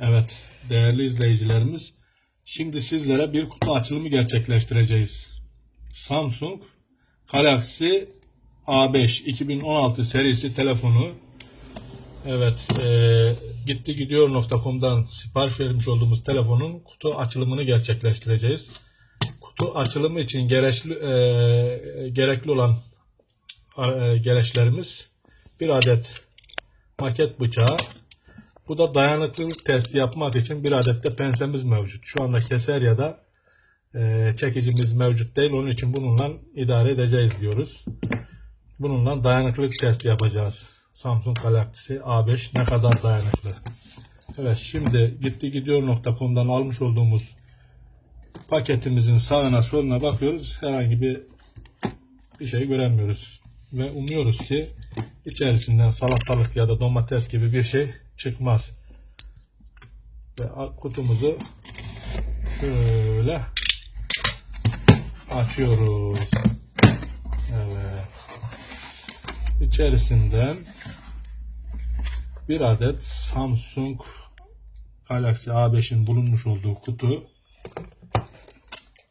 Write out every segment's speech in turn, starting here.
Evet, değerli izleyicilerimiz, şimdi sizlere bir kutu açılımı gerçekleştireceğiz. Samsung Galaxy A5 2016 serisi telefonu. Evet, eee gitti gidiyor.com'dan sipariş vermiş olduğumuz telefonun kutu açılımını gerçekleştireceğiz. Kutu açılımı için gerekli eee, gerekli olan eee, gereçlerimiz bir adet maket bıçağı, bu da dayanıklılık testi yapmak için bir adet de pensemiz mevcut. Şu anda keser ya da e, çekicimiz mevcut değil. Onun için bununla idare edeceğiz diyoruz. Bununla dayanıklılık testi yapacağız. Samsung Galaxy A5 ne kadar dayanıklı. Evet şimdi gitti gidiyor.com'dan almış olduğumuz paketimizin sağına soluna bakıyoruz. Herhangi bir bir şey göremiyoruz. Ve umuyoruz ki içerisinden salatalık ya da domates gibi bir şey çıkmaz. Ve kutumuzu şöyle açıyoruz. Evet. İçerisinden bir adet Samsung Galaxy A5'in bulunmuş olduğu kutu.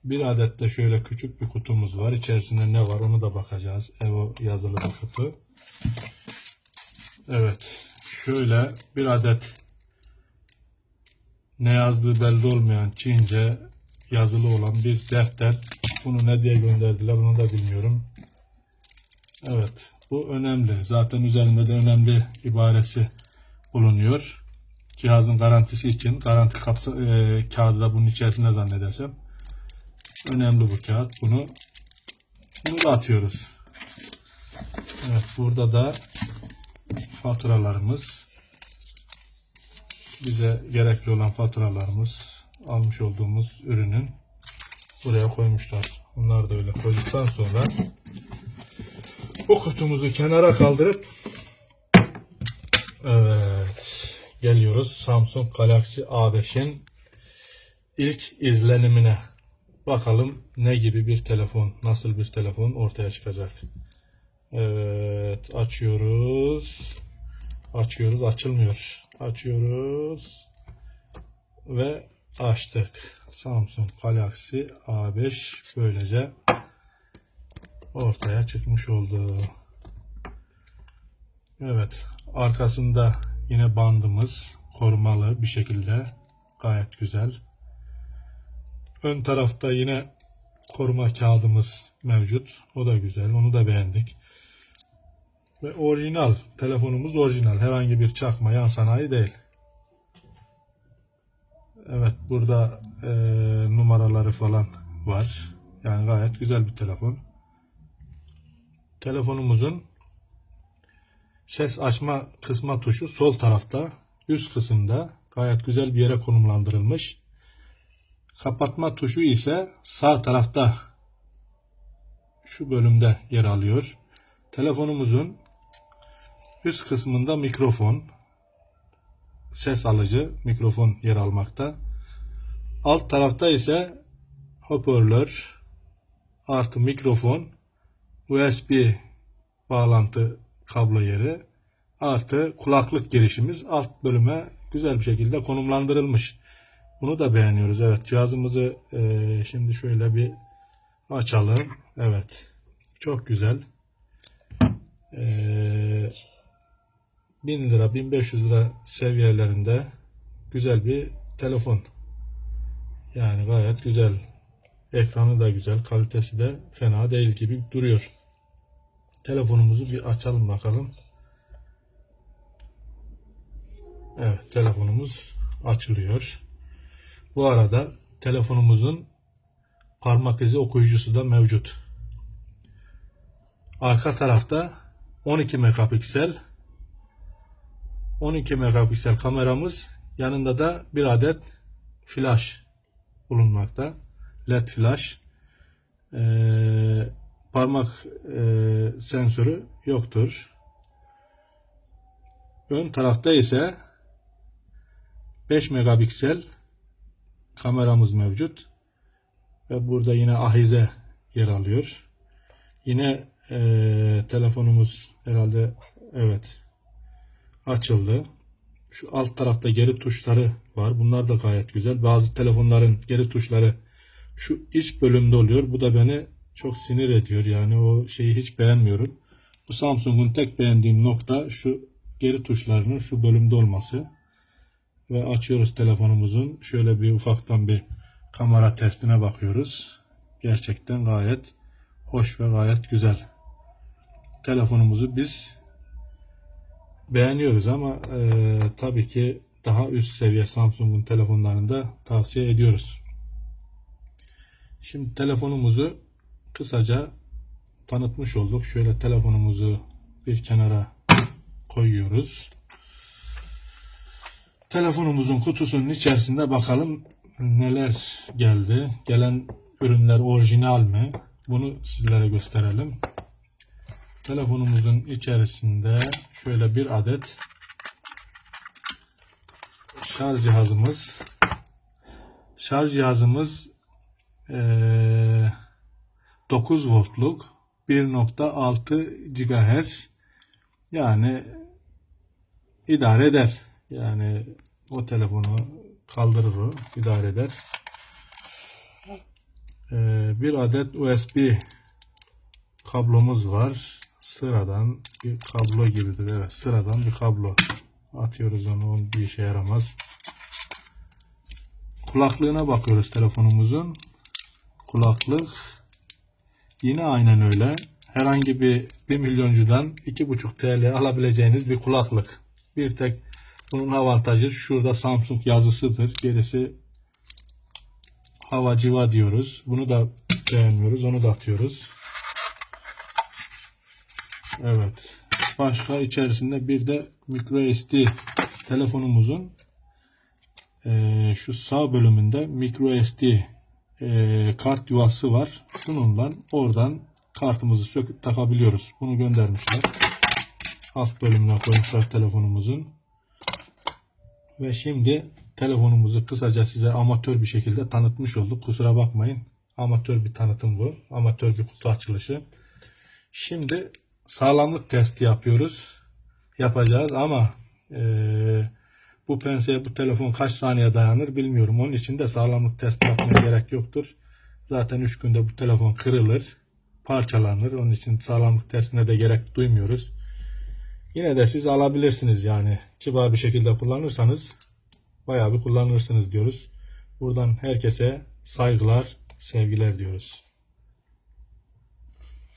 Bir adet de şöyle küçük bir kutumuz var. İçerisinde ne var onu da bakacağız. Evo yazılı bir kutu. Evet. Şöyle bir adet ne yazdığı belli olmayan Çince yazılı olan bir defter. Bunu ne diye gönderdiler bunu da bilmiyorum. Evet. Bu önemli. Zaten üzerinde de önemli ibaresi bulunuyor. Cihazın garantisi için garanti kapsa, e, kağıdı da bunun içerisinde zannedersem. Önemli bu kağıt. Bunu bunu da atıyoruz. Evet burada da faturalarımız bize gerekli olan faturalarımız almış olduğumuz ürünün buraya koymuşlar. Bunlar da öyle koyduktan sonra bu kutumuzu kenara kaldırıp evet geliyoruz Samsung Galaxy A5'in ilk izlenimine. Bakalım ne gibi bir telefon, nasıl bir telefon ortaya çıkacak. Evet, açıyoruz. Açıyoruz, açılmıyor. Açıyoruz. Ve açtık. Samsung Galaxy A5 böylece ortaya çıkmış oldu. Evet, arkasında yine bandımız korumalı bir şekilde gayet güzel. Ön tarafta yine koruma kağıdımız mevcut. O da güzel. Onu da beğendik. Ve orijinal. Telefonumuz orijinal. Herhangi bir çakma yan sanayi değil. Evet burada eee, numaraları falan var. Yani gayet güzel bir telefon. Telefonumuzun ses açma kısma tuşu sol tarafta. Üst kısımda gayet güzel bir yere konumlandırılmış. Kapatma tuşu ise sağ tarafta şu bölümde yer alıyor. Telefonumuzun üst kısmında mikrofon, ses alıcı mikrofon yer almakta. Alt tarafta ise hoparlör artı mikrofon, USB bağlantı kablo yeri artı kulaklık girişimiz alt bölüme güzel bir şekilde konumlandırılmış. Bunu da beğeniyoruz. Evet cihazımızı eee, şimdi şöyle bir açalım. Evet. Çok güzel. Eee 1000 lira 1500 lira seviyelerinde güzel bir telefon. Yani gayet güzel. Ekranı da güzel. Kalitesi de fena değil gibi duruyor. Telefonumuzu bir açalım bakalım. Evet telefonumuz açılıyor. Bu arada telefonumuzun parmak izi okuyucusu da mevcut. Arka tarafta 12 megapiksel 12 megapiksel kameramız yanında da bir adet flash bulunmakta. LED flash. Ee, parmak e, sensörü yoktur. Ön tarafta ise 5 megapiksel kameramız mevcut. Ve burada yine ahize yer alıyor. Yine eee, telefonumuz herhalde evet açıldı. Şu alt tarafta geri tuşları var. Bunlar da gayet güzel. Bazı telefonların geri tuşları şu iç bölümde oluyor. Bu da beni çok sinir ediyor. Yani o şeyi hiç beğenmiyorum. Bu Samsung'un tek beğendiğim nokta şu geri tuşlarının şu bölümde olması. Ve açıyoruz telefonumuzun. Şöyle bir ufaktan bir kamera testine bakıyoruz. Gerçekten gayet hoş ve gayet güzel. Telefonumuzu biz beğeniyoruz ama eee, tabii ki daha üst seviye Samsung'un telefonlarını da tavsiye ediyoruz. Şimdi telefonumuzu kısaca tanıtmış olduk. Şöyle telefonumuzu bir kenara koyuyoruz. Telefonumuzun kutusunun içerisinde bakalım neler geldi. Gelen ürünler orijinal mi? Bunu sizlere gösterelim. Telefonumuzun içerisinde şöyle bir adet şarj cihazımız. Şarj cihazımız eee 9 voltluk 1.6 GHz yani idare eder. Yani o telefonu kaldırır idare eder. Ee, bir adet USB kablomuz var. Sıradan bir kablo gibidir. Evet, sıradan bir kablo. Atıyoruz onu, bir işe yaramaz. Kulaklığına bakıyoruz telefonumuzun. Kulaklık yine aynen öyle. Herhangi bir 1 milyoncudan 2,5 TL alabileceğiniz bir kulaklık. Bir tek bunun avantajı şurada Samsung yazısıdır. Gerisi hava civa diyoruz. Bunu da beğenmiyoruz. Onu da atıyoruz. Evet. Başka içerisinde bir de micro SD telefonumuzun eee, şu sağ bölümünde micro SD eee, kart yuvası var. Bununla oradan kartımızı söküp takabiliyoruz. Bunu göndermişler. Alt bölümüne koymuşlar telefonumuzun. Ve şimdi telefonumuzu kısaca size amatör bir şekilde tanıtmış olduk. Kusura bakmayın. Amatör bir tanıtım bu. Amatör bir kutu açılışı. Şimdi sağlamlık testi yapıyoruz. Yapacağız ama eee, bu penseye bu telefon kaç saniye dayanır bilmiyorum. Onun için de sağlamlık testi yapmaya gerek yoktur. Zaten 3 günde bu telefon kırılır, parçalanır. Onun için sağlamlık testine de gerek duymuyoruz. Yine de siz alabilirsiniz yani. Kibar bir şekilde kullanırsanız bayağı bir kullanırsınız diyoruz. Buradan herkese saygılar, sevgiler diyoruz.